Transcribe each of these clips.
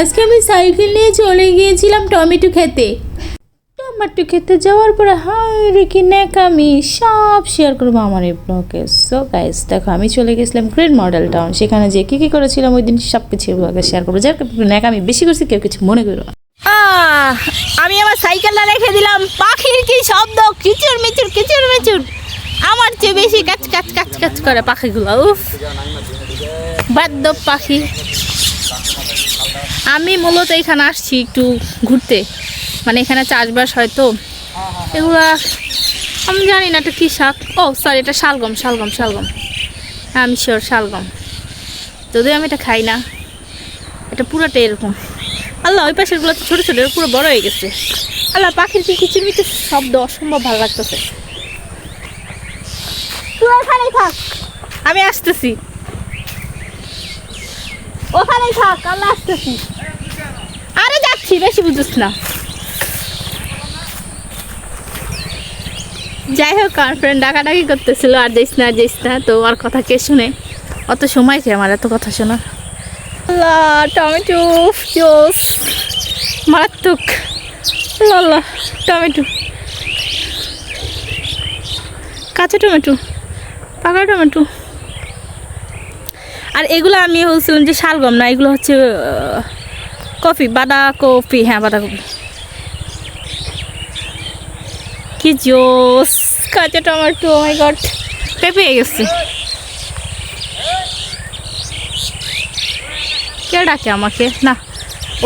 আজকে আমি সাইকেল নিয়ে চলে গিয়েছিলাম টমেটো খেতে। টমেটো খেতে যাওয়ার পরে হাই রে কি নেক আমি সব শেয়ার করব আমার এই ব্লগে সো গাইস দেখো, আমি চলে গেছিলাম গ্রেট মডেল টাউন সেখানে যে কী কী করেছিলাম, ওই দিন সব কিছু ব্লগে শেয়ার করব। যার নেক আমি বেশি করছি, কেউ কিছু মনে করো আমি আমার সাইকেলটা রেখে দিলাম। পাখির কি শব্দ? কিচুর মিচুর কিচুর মিচুর। আমার চেয়ে বেশি কাচ কাচ কাচ কাচ করে পাখিগুলো, উফ। বাদ্য পাখি। আমি মূলত এখানে আসছি একটু ঘুরতে। মানে এখানে চাষবাস হয় তো। এগুলা আমি জানি না এটা কী শাক। ও সরি এটা শালগম শালগম শালগম। আমি শিওর শালগম। যদিও আমি এটা খাই না এটা পুরোটা এরকম। আল্লাহ ওই পাশেরগুলো ছোটো ছোটো পুরো বড় হয়ে গেছে। আল্লাহ পাখির কি কিচির মিচির শব্দ অসম্ভব ভালো লাগতেছে। তুই ওখানেই থাক। আমি আসতেছি। ওখানেই থাক, আল্লাহ আসতেছি আরে যাচ্ছি, বেশি বুঝিস না। যাই হোক, আমার ফ্রেন্ড ডাকাডাকি করতেছিল, আর যাইস না, আর যাইস না, তো আর কথা কে শুনে? অত সময় কি আমার এত কথা শোনা আল্লাহ, টমেটো, জোস, মারাত্মক। লাল্লা টমেটো। কাঁচা টমেটো, পাকা টমেটো। আর এগুলো আমি বলছিলাম যে শালগম না, এগুলো হচ্ছে কফি, বাঁধাকপি হ্যাঁ বাঁধাকপি। কি জোস কাঁচা টমেটো মাই গড পেঁপে গেছে। কে ডাকে আমাকে? না,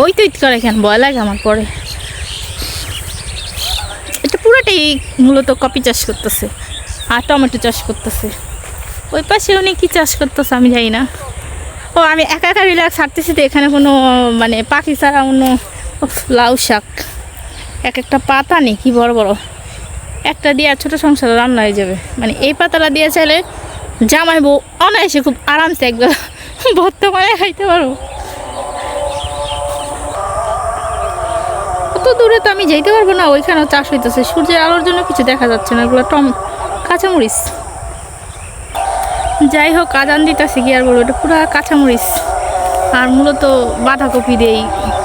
ওই তো ইট করে কেন ভয় লাগে আমার পরে। এটা পুরোটাই মূলত কপি চাষ করতেছে, আর টমেটো চাষ করতেছে। ওই পাশে উনি কী চাষ করতেছে আমি জানি না। ও, আমি একা একা রিল্যাক্স হাঁটতেছি তো, এখানে কোনো মানে পাখি ছাড়া অন্য লাউ শাক। এক একটা পাতা নেই, কি বড় বড়। একটা দিয়ে আর ছোটো সংসার রান্না হয়ে যাবে। মানে এই পাতাটা দিয়ে চাইলে জামাই বউ অনায়াসে খুব আরামসে একবার ভর্তা করে খাইতে পারব অত দূরে তো আমি যেতে পারব না, ওইখানেও চাষ হইতেছে। সূর্যের আলোর জন্য কিছু দেখা যাচ্ছে না, এগুলো টম, কাঁচামরিচ। যাই হোক আদান দিতেছে কি আর বলব এটা পুরা কাঁচামরিচ। আর মূলত বাঁধাকপি দিয়েই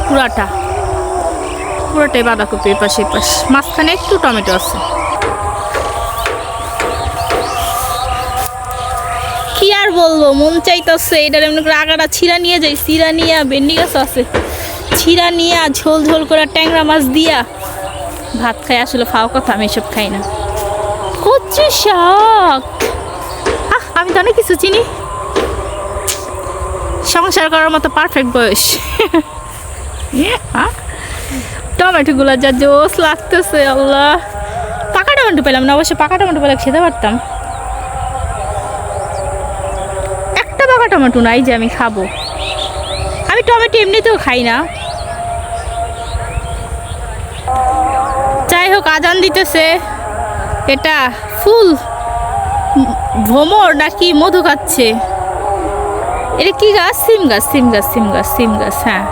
পুরাটা। পুরোটাই বাঁধাকপি এপাশে এপাশ মাঝখানে একটু টমেটো আছে। কি আর বলব মন চাইতেছে এটার এমনি করে আগাটা ছিঁড়া নিয়ে যাই চিরা নিয়ে ভেন্ডি গাছ আছে। ছিঁড়া নিয়ে ঝোল ঝোল করে ট্যাংরা মাছ দিয়া ভাত খাই আসলে খাওয়া কথা আমি এসব খাই না। শাক! আহ, আমি তো অনেক কিছু চিনি। সংসার করার মতো পারফেক্ট বয়স। আহ, টমেটোগুলো যা জোস লাগতেছে আল্লাহ। পাকা টমেটো পেলাম না অবশ্য পাকা টমেটো পেলে খেতে পারতাম। একটা পাকা টমেটো নাই যে আমি খাব। আমি টমেটো এমনিতেও খাই না। যাই হোক আজান দিতেছে। এটা ফুল। ভ্রমর নাকি মধু খাচ্ছে? এটা কি গাছ? সিম গাছ সিম গাছ সিম গাছ সিম গাছ হ্যাঁ।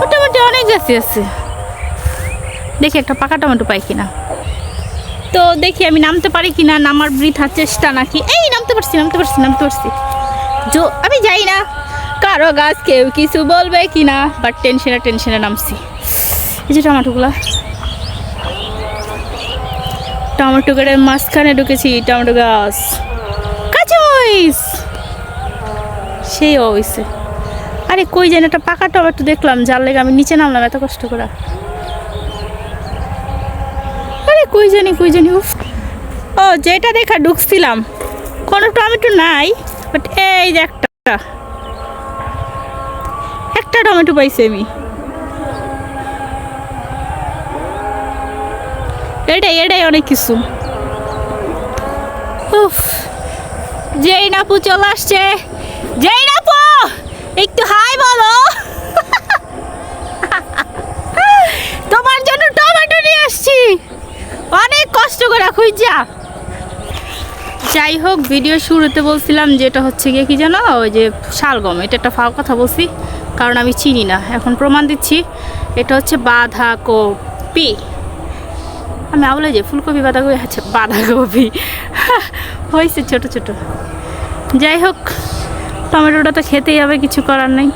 মোটামুটি অনেক গাছই আছে। দেখি একটা পাকা টমেটো পাই কিনা। তো দেখি আমি নামতে পারি কিনা, নামার বৃথা চেষ্টা নাকি। এই, নামতে পারছি নামতে পারছি নামতে পারছি। জো, আমি যাই না। কারও গাছ কেউ কিছু বলবে কি না বাট টেনশনে টেনশনে নামছি। এই যে টমেটোগুলো। টমেটো গাছের মাঝখানে ঢুকেছি, টমেটো গাছ। কাঁচামরিচ! সেই অবশ্যই আরে, কই যেন একটা পাকা টমেটো দেখলাম, যার লেগে আমি নিচে নামলাম এত কষ্ট করে। আরে, কই জানি কই জানি, উফ। ও, যেটা দেখা ঢুকছিলাম, কোনো টমেটো নাই বাট এই যে একটা। একটা টমেটো পাইছি আমি। এটাই এটাই অনেক কিছু। উফ, যেই নাপু চলে আসছে, যেই নাপু! একটু হাই বলো। তোমার জন্য টমেটো নিয়ে আসছি। অনেক কষ্ট করে খুঁজা। যাই হোক ভিডিও শুরুতে বলছিলাম যে এটা হচ্ছে গিয়ে কি জানো? ওই যে শালগম, এটা একটা ফাও কথা বলছি, কারণ আমি চিনি না। এখন প্রমাণ দিচ্ছি, এটা হচ্ছে বাঁধাকপি। আমি আবলে যে ফুলকপি বাঁধাকপি আচ্ছা বাঁধাকপি। হয়েছে ছোট ছোট। যাই হোক টমেটোটা তো খেতেই হবে কিছু করার নেই।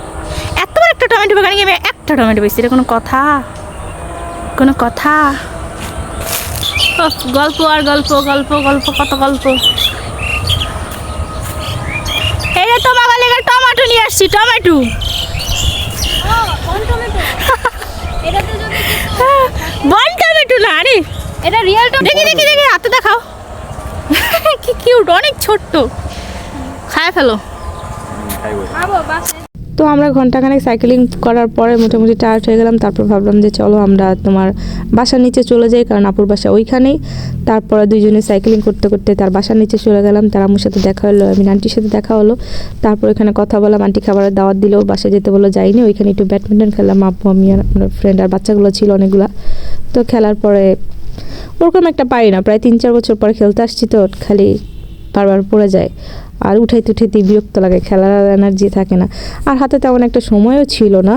এত একটা টমেটো বাগানে গিয়ে আমি একটা টমেটো পেয়েছি এটা কোনো কথা? কোনো কথা? গল্প আর গল্প গল্প গল্প কত গল্প। এই যে তোমার লেগে টমেটো নিয়ে আসছি টমেটো। বন টমেটো না আরে। এটা রিয়েল দেখি দেখি দেখি হাতে দেখাও। কি কিউট অনেক ছোট্ট। খায় ফেলো। তো আমরা ঘন্টাখানেক সাইকেলিং করার পরে মোটামুটি টায়ার্ড হয়ে গেলাম, তারপর ভাবলাম যে চলো আমরা তোমার বাসার নিচে চলে যাই, কারণ আপুর বাসা ওইখানেই। তারপরে দুইজনে সাইকেলিং করতে করতে তার বাসার নিচে চলে গেলাম, তার আম্মুর সাথে দেখা হলো, আমি আন্টির সাথে দেখা হলো। তারপর এখানে কথা বললাম, আন্টি খাবারের দাওয়াত দিল, বাসায় যেতে বলল, যাইনি, ওইখানে একটু ব্যাডমিন্টন খেললাম আব্বু আমি আর আমার ফ্রেন্ড আর বাচ্চাগুলো ছিল অনেকগুলো। তো খেলার পরে ওরকম একটা পারি না। প্রায় তিন, চার বছর পর খেলতে আসছি তো, খালি বারবার পড়ে যায়। আর উঠাইতে উঠাইতে বিরক্ত লাগে, খেলার এনার্জি থাকে না। আর হাতে তেমন একটা সময়ও ছিল না।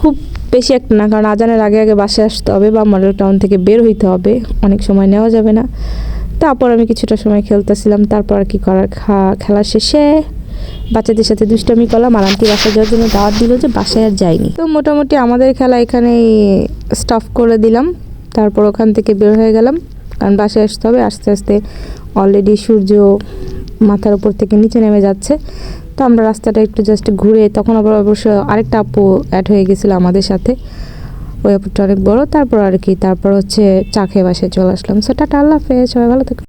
খুব বেশি একটা না, কারণ আজানের আগে আগে বাসায় আসতে হবে বা মডেল টাউন থেকে বের হইতে হবে। অনেক সময় নেওয়া যাবে না। তারপর আমি কিছুটা সময় খেলতেছিলাম। তারপর আর কি করার খেলা শেষে বাচ্চাদের সাথে দুষ্টামি করলাম। আর আন্টি বাসায় যাওয়ার জন্য দাওয়াত দিল যে বাসায় আর যাইনি। তো মোটামুটি আমাদের খেলা এখানেই স্টপ করে দিলাম। তারপর ওখান থেকে বের হয়ে গেলাম। কারণ বাসে আসতে হবে, আস্তে আস্তে অলরেডি সূর্য মাথার উপর থেকে নিচে নেমে যাচ্ছে। তো আমরা রাস্তাটা একটু জাস্ট ঘুরে, তখন আবার অবশ্য আরেকটা আপু অ্যাড হয়ে গেছিল আমাদের সাথে। ওই আপুটা অনেক বড়, তারপর আর কি, তারপর হচ্ছে চা খেয়ে বাসায় চলে আসলাম। সো টাটা, আল্লাহ সবাই ভালো থাকো